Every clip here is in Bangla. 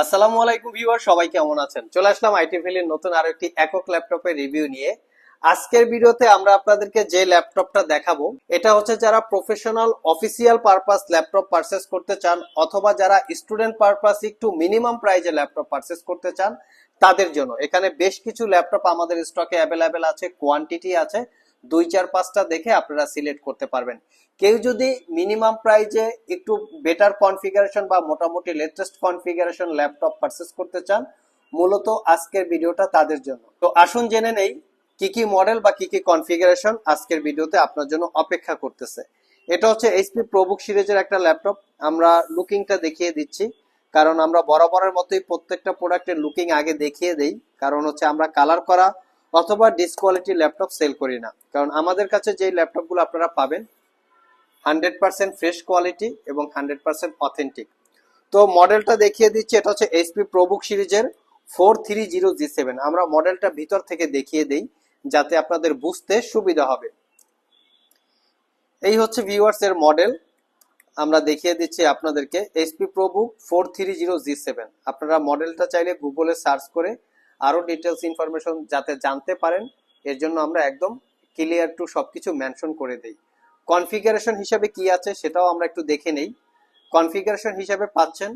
আসসালামু আলাইকুম ভিউয়ার, সবাই কেমন আছেন? চলে আসলাম আইটি ভ্যালির নতুন আরও একটি একক ল্যাপটপের রিভিউ নিয়ে। আজকের ভিডিওতে আমরা আপনাদেরকে যে ল্যাপটপটা দেখাবো, এটা হচ্ছে যারা professional official purpose laptop purchase করতে চান, অথবা যারা স্টুডেন্ট পারপাস একটু মিনিমাম প্রাইজে ল্যাপটপ পারচেস করতে চান, তাদের জন্য। এখানে বেশ কিছু ল্যাপটপ আমাদের স্টকে অ্যাভেলেবেল আছে কোয়ান্টিটি আছে। দুই চার পাঁচটা দেখে আপনারা সিলেক্ট করতে পারবেন। কেউ যদি মিনিমাম প্রাইজে একটু বেটার কনফিগারেশন বা মোটামুটি লেটেস্ট কনফিগারেশন ল্যাপটপ পারচেস করতে চান, মূলত আজকের ভিডিওটা তাদের জন্য। তো আসুন জেনে নেই, কি কি মডেল বা কি কি কনফিগারেশন আজকের ভিডিওতে আপনার জন্য অপেক্ষা করতেছে। এটা হচ্ছে এইচপি প্রবুক সিরিজের একটা ল্যাপটপ আমরা লুকিংটা দেখিয়ে দিচ্ছি। কারণ আমরা বরাবরের মতোই প্রত্যেকটা প্রোডাক্টের লুকিং আগে দেখিয়ে দেই। কারণ হচ্ছে আমরা কালার করা অথবা ডিসকোয়ালিটি ল্যাপটপ সেল করি না। কারণ আমাদের কাছে যে ল্যাপটপগুলো আপনারা পাবেন হান্ড্রেড পার্সেন্ট ফ্রেশ কোয়ালিটি এবং হান্ড্রেড পার্সেন্ট অথেন্টিক তো মডেলটা দেখিয়ে দিচ্ছি, এটা হচ্ছে এইচপি প্রবুক সিরিজের four three zero G seven আমরা মডেলটা ভিতর থেকে দেখিয়ে দেই, যাতে আপনাদের বুঝতে সুবিধা হবে। এই হচ্ছে ভিউয়ার্স এর মডেল আমরা দেখিয়ে দিচ্ছি আপনাদেরকে HP ProBook four three zero G seven আপনারা মডেলটা চাইলে গুগলে সার্চ করে আরও ডিটেলস ইনফরমেশন যাতে জানতে পারেন, এর জন্য আমরা একদম ক্লিয়ার টু সবকিছু মেনশন করে দেই। কনফিগারেশন হিসাবে কি আছে সেটাও আমরা একটু দেখে নেই। কনফিগারেশন হিসাবে পাচ্ছেন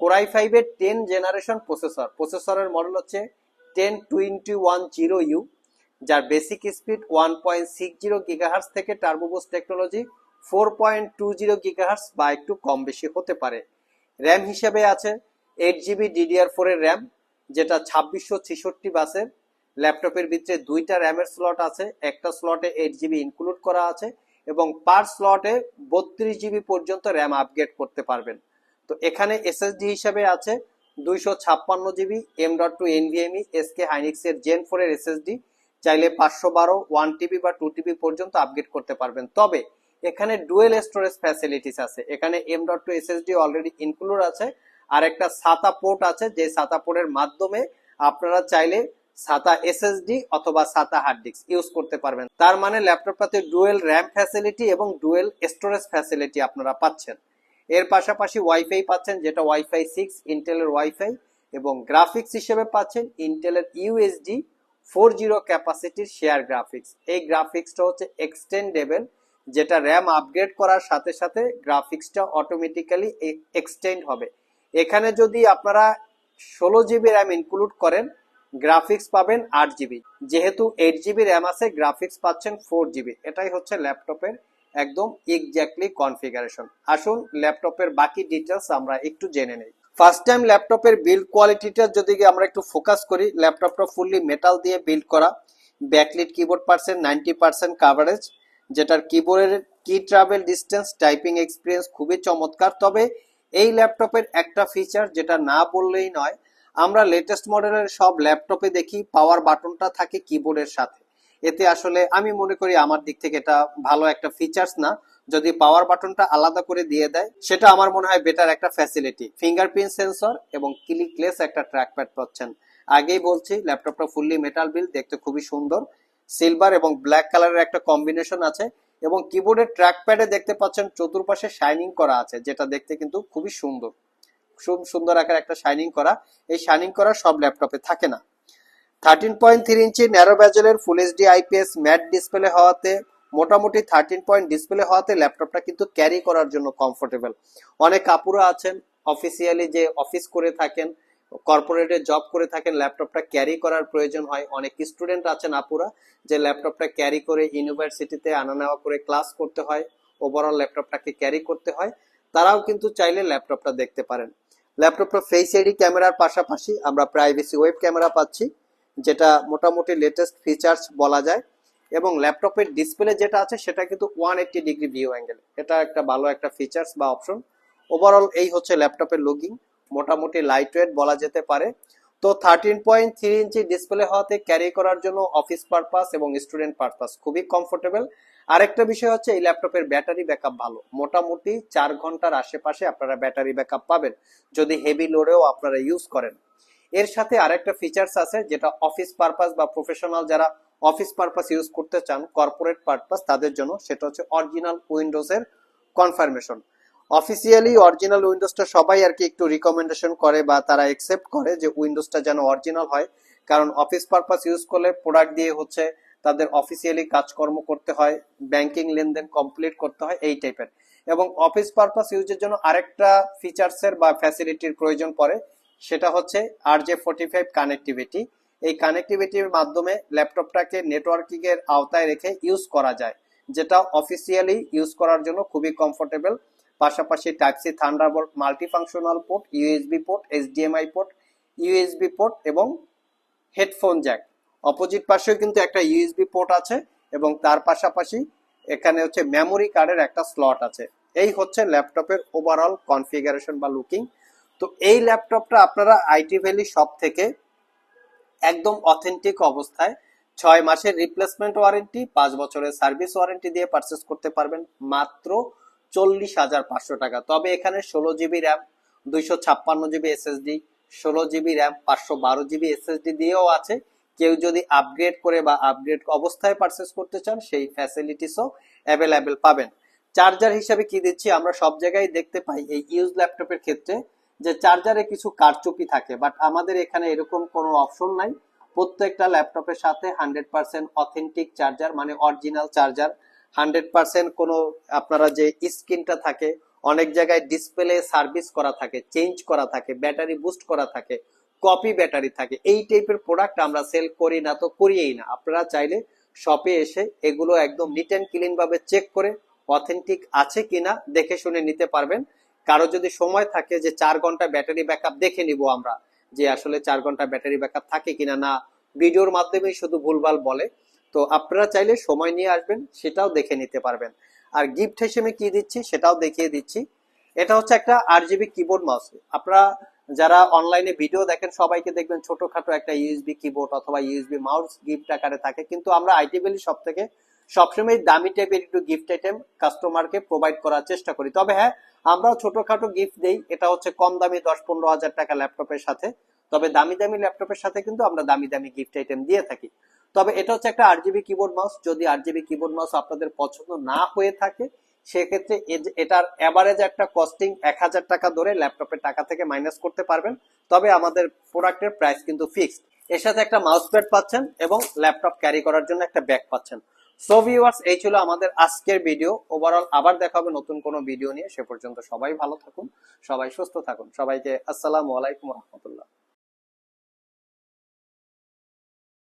কোরাই ফাইভের টেন জেনারেশন প্রসেসর প্রসেসরের মডেল হচ্ছে ten twenty one zero U যার basic speed one point six zero gigahertz থেকে turbo boost technology four point two zero gigahertz বা একটু কম বেশি হতে পারে। র্যাম হিসাবে আছে এইট জিবি ডিডিআর ফোরের র্যাম যেটা ছাব্বিশশো ছেষট্টি বাসের ল্যাপটপের ভিতরে দুইটা র্যামের স্লট আছে, একটা স্লটে এইট জিবি ইনক্লুড করা আছে এবং পার স্লটে বত্রিশ জিবি পর্যন্ত র্যাম আপগ্রেড করতে পারবেন। তো এখানে এসএসডি হিসাবে আছে দুইশো ছাপ্পান্ন GB M dot two NVMe SK হাইনিক্সের gen four এর এসএসডি চাইলে পাঁচশো বারো ওয়ান টিবি বা টু টিবি পর্যন্ত আপগ্রেড করতে পারবেন। তবে এখানে ডুয়েল স্টোরেজ ফ্যাসিলিটিস আছে, এখানে M dot two SSD already include আছে আর একটা সাতা পোর্ট আছে, যে সাতা পোর্টের মাধ্যমে আপনারা চাইলে সাতা এসএসডি অথবা সাতা হার্ড ডিস্ক ইউজ করতে পারবেন। তার মানে ল্যাপটপটাতে ডুয়েল র্যাম ফ্যাসিলিটি এবং ডুয়েল স্টোরেজ ফ্যাসিলিটি আপনারা পাচ্ছেন। এর পাশাপাশি ওয়াইফাই পাচ্ছেন, যেটা ওয়াইফাই সিক্স, ইন্টেলের ওয়াইফাই এবং গ্রাফিক্স হিসেবে পাচ্ছেন, ইন্টেলের ইউএসডি ফোর জিরো ক্যাপাসিটির শেয়ার গ্রাফিক্স। এই গ্রাফিক্সটা হচ্ছে এক্সটেন্ডেবল, যেটা র্যাম আপগ্রেড করার সাথে সাথে গ্রাফিক্সটা অটোমেটিক্যালি এক্সটেন্ড হবে। এখানে যদি আপনারা ষোলো জিবি র্যাম ইনক্লুড করেন গ্রাফিক্স পাবেন আট জিবি যেহেতু এইট জিবি র্যাম আছে গ্রাফিক্স পাচ্ছেন ফোর জিবি এটাই হচ্ছে ল্যাপটপের একদম এক্স্যাক্টলি কনফিগারেশন আসুন ল্যাপটপের বাকি ডিটেলস আমরা একটু জেনে নেই। ফার্স্ট টাইম ল্যাপটপের বিল্ড কোয়ালিটিটা যদি আমরা একটু ফোকাস করি, ল্যাপটপটা ফুললি মেটাল দিয়ে বিল্ড করা। Backlit keyboard percent ninety percent coverage যেটার কিবোর্ডের কি ট্রাভেল ডিস্টেন্স টাইপিং এক্সপিরিয়েন্স খুবই চমৎকার। তবে এই ল্যাপটপের একটা ফিচার যেটা না বললেই নয়, আমরা লেটেস্ট মডেলের সব ল্যাপটপে দেখি পাওয়ার বাটনটা থাকে কিবোর্ডের সাথে। এতে আসলে আমি মনে করি আমার দিক থেকে এটা ভালো একটা ফিচার্স না। যদি পাওয়ার বাটনটা আলাদা করে দিয়ে দেয়, সেটা আমার মনে হয় বেটার একটা ফ্যাসিলিটি ফিঙ্গারপ্রিন্ট সেন্সর এবং ক্লিকলেস একটা ট্র্যাকপ্যাড পাচ্ছেন। আগেই বলছি, ল্যাপটপটা ফুললি মেটাল বিল দেখতে খুবই সুন্দর। সিলভার এবং ব্ল্যাক কালারের একটা কম্বিনেশন আছে। এবং কিবোর্ডের ট্র্যাকপ্যাডে দেখতে পাচ্ছেন চতুর্পাশে শাইনিং করা আছে, যেটা দেখতে কিন্তু খুবই সুন্দর। খুব সুন্দর আকার একটা শাইনিং করা। এই শাইনিং করা সব ল্যাপটপে থাকে না। Thirteen point three inch narrow ব্যাজেলের full HD IPS matte display হওয়াতে, মোটামুটি থার্টিন পয়েন্ট ডিসপ্লে হওয়াতে ল্যাপটপটা কিন্তু ক্যারি করার জন্য কমফোর্টেবল অনেক কাপুরা আছেন অফিসিয়ালি যে অফিস করে থাকেন কর্পোরেটে জব করে থাকেন, ল্যাপটপটা ক্যারি করার প্রয়োজন হয়। অনেক স্টুডেন্ট আছেন আপুরা, যে ল্যাপটপটা ক্যারি করে ইউনিভার্সিটিতে আনা নেওয়া করে ক্লাস করতে হয় ওভারঅল ল্যাপটপটাকে ক্যারি করতে হয়। তারাও কিন্তু চাইলে ল্যাপটপটা দেখতে পারেন। ল্যাপটপটা ফেস আইডি ক্যামেরার পাশাপাশি আমরা প্রাইভেসি ওয়েব ক্যামেরা পাচ্ছি, যেটা মোটামুটি লেটেস্ট ফিচার্স বলা যায়। এবং ল্যাপটপের ডিসপ্লে যেটা আছে, সেটা কিন্তু one eighty degree view angle এটা একটা ভালো একটা ফিচার্স বা অপশন ওভারঅল এই হচ্ছে ল্যাপটপের লুকিং মোটামুটি লাইট ওয়েট বলা যেতে পারে। তো thirteen point three inch display হওয়াতে ক্যারি করার জন্য অফিস পারপাস এবং স্টুডেন্ট পারপাস খুবই কমফোর্টেবল আরেকটা বিষয় হচ্ছে এই ল্যাপটপের ব্যাটারি ব্যাকআপ ভালো। মোটামুটি চার ঘণ্টার আশেপাশে আপনারা ব্যাটারি ব্যাকআপ পাবেন। যদি হেভি লোডেও আপনারা ইউজ করেন। এর সাথে আরেকটা ফিচার্স আছে যেটা অফিস পারপাস বা প্রফেশনাল যারা অফিস পারপাস ইউজ করতে চান কর্পোরেট পারপাস তাদের জন্য, সেটা হচ্ছে অরিজিনাল উইন্ডোজের কনফার্মেশন অফিসিয়ালি অরিজিনাল উইন্ডোজটা সবাই আর কি একটু রিকমেন্ডেশন করে বা তারা একসেপ্ট করে যে উইন্ডোজটা যেন অরিজিনাল হয়। কারণ অফিস পারপাস ইউজ করলে প্রোডাক্ট দিয়ে হচ্ছে তাদের অফিসিয়ালি কাজকর্ম করতে হয় ব্যাংকিং লেনদেন কমপ্লিট করতে হয়, এই টাইপের এবং অফিস পারপাস ইউজের জন্য আরেকটা ফিচার্সের বা ফ্যাসিলিটির প্রয়োজন পড়ে, সেটা হচ্ছে R J forty five connectivity এই কানেক্টিভিটির মাধ্যমে ল্যাপটপটাকে নেটওয়ার্কিং এর আওতায় রেখে ইউজ করা যায়, যেটা অফিসিয়ালি ইউজ করার জন্য খুবই কমফোর্টেবল পাশাপাশি type C thunderbolt multifunctional port USB port HDMI port USB port এবং হেডফোন জ্যাক অপোজিট পাশেও কিন্তু একটা ইউএসবি পোর্ট আছে এবং তার পাশাপাশি এখানে হচ্ছে মেমোরি কার্ডের একটা স্লট আছে। এই হচ্ছে ল্যাপটপের ওভারঅল কনফিগারেশন বা লুকিং তো এই ল্যাপটপটা আপনারা আইটি ভ্যালি শপ থেকে একদম অথেন্টিক অবস্থায় ছয় মাসের রিপ্লেসমেন্ট ওয়ারেন্টি পাঁচ বছরের সার্ভিস ওয়ারেন্টি দিয়ে পারচেস করতে পারবেন। মাত্র চল্লিশ হাজার পাঁচশো টাকা। তবে এখানে ষোলো জিবি র্যাম, দুইশো ছাপ্পান্ন জিবি এসএসডি, ষোলো জিবি র্যাম, পাঁচশো বারো জিবি এসএসডি দিয়েও আছে। কেউ যদি আপগ্রেড করে বা আপগ্রেড অবস্থায় পারচেস করতে চান, সেই ফ্যাসিলিটিসও অ্যাভেলেবেল পাবেন। চার্জার হিসাবে কি দিচ্ছি? আমরা সব জায়গায় দেখতে পাই এই ইউজ ল্যাপটপের ক্ষেত্রে যে চার্জারে কিছু কারচুপি থাকে বাট আমাদের এখানে এরকম কোনো অপশন নাই। প্রত্যেকটা ল্যাপটপের সাথে হান্ড্রেড পার্সেন্ট অথেন্টিক চার্জার মানে অরিজিনাল চার্জার হান্ড্রেড পার্সেন্ট কোনো আপনারা যে স্ক্রিনটা থাকে, অনেক জায়গায় ডিসপ্লে সার্ভিস করা থাকে চেঞ্জ করা থাকে ব্যাটারি বুস্ট করা থাকে কপি ব্যাটারি থাকে। এই টাইপের প্রোডাক্ট আমরা সেল করি না তো করিয়েই না। আপনারা চাইলে শপে এসে এগুলো একদম নিট অ্যান্ড ক্লিন ভাবে চেক করে অথেন্টিক আছে কিনা দেখে শুনে নিতে পারবেন। কারও যদি সময় থাকে যে চার ঘণ্টা ব্যাটারি ব্যাকআপ দেখে নিব আমরা, যে আসলে চার ঘণ্টা ব্যাটারি ব্যাকআপ থাকে কিনা না, ভিডিওর মাধ্যমেই শুধু ভুলভাল বলে। তো আপনারা চাইলে সময় নিয়ে আসবেন, সেটাও দেখে নিতে পারবেন। আর গিফট হিসেবে কি দিচ্ছি সেটাও দেখিয়ে দিচ্ছি। এটা হচ্ছে একটা আর জিবি কিবোর্ড মাউস আপনারা যারা অনলাইনে ভিডিও দেখেন, সবাইকে দেখবেন ছোটখাটো একটা ইউএসবি কিবোর্ড অথবা ইউএসবি মাউস গিফট আকারে থাকে। কিন্তু আমরা আইটি ভ্যালি সব থেকে সবসময় দামি টাইপের একটু গিফট আইটেম কাস্টমারকে প্রোভাইড করার চেষ্টা করি। তবে হ্যাঁ আমরাও ছোটখাটো গিফট দেই। এটা হচ্ছে কম দামি দশ পনেরো হাজার টাকা ল্যাপটপের সাথে। তবে দামি দামি ল্যাপটপের সাথে কিন্তু আমরা দামি দামি গিফট আইটেম দিয়ে থাকি। তবে এটা হচ্ছে একটা আট জিবি কিবোর্ড মাউস যদি আট জিবি কিবোর্ড মাউস আপনাদের পছন্দ না হয়ে থাকে, সেক্ষেত্রে এটার অ্যাভারেজ একটা কস্টিং এক হাজার টাকা ধরে ল্যাপটপের টাকা থেকে মাইনাস করতে পারবেন। তবে আমাদের প্রোডাক্টের প্রাইস কিন্তু ফিক্সড এর সাথে একটা মাউস প্যাড পাচ্ছেন এবং ল্যাপটপ ক্যারি করার জন্য একটা ব্যাগ পাচ্ছেন। সো ভিউয়ার্স এই ছিল আমাদের আজকের ভিডিও ওভারঅল আবার দেখা হবে নতুন কোনো ভিডিও নিয়ে। সে পর্যন্ত সবাই ভালো থাকুন, সবাই সুস্থ থাকুন। সবাইকে আসসালামু আলাইকুম রহমতুল্লাহ।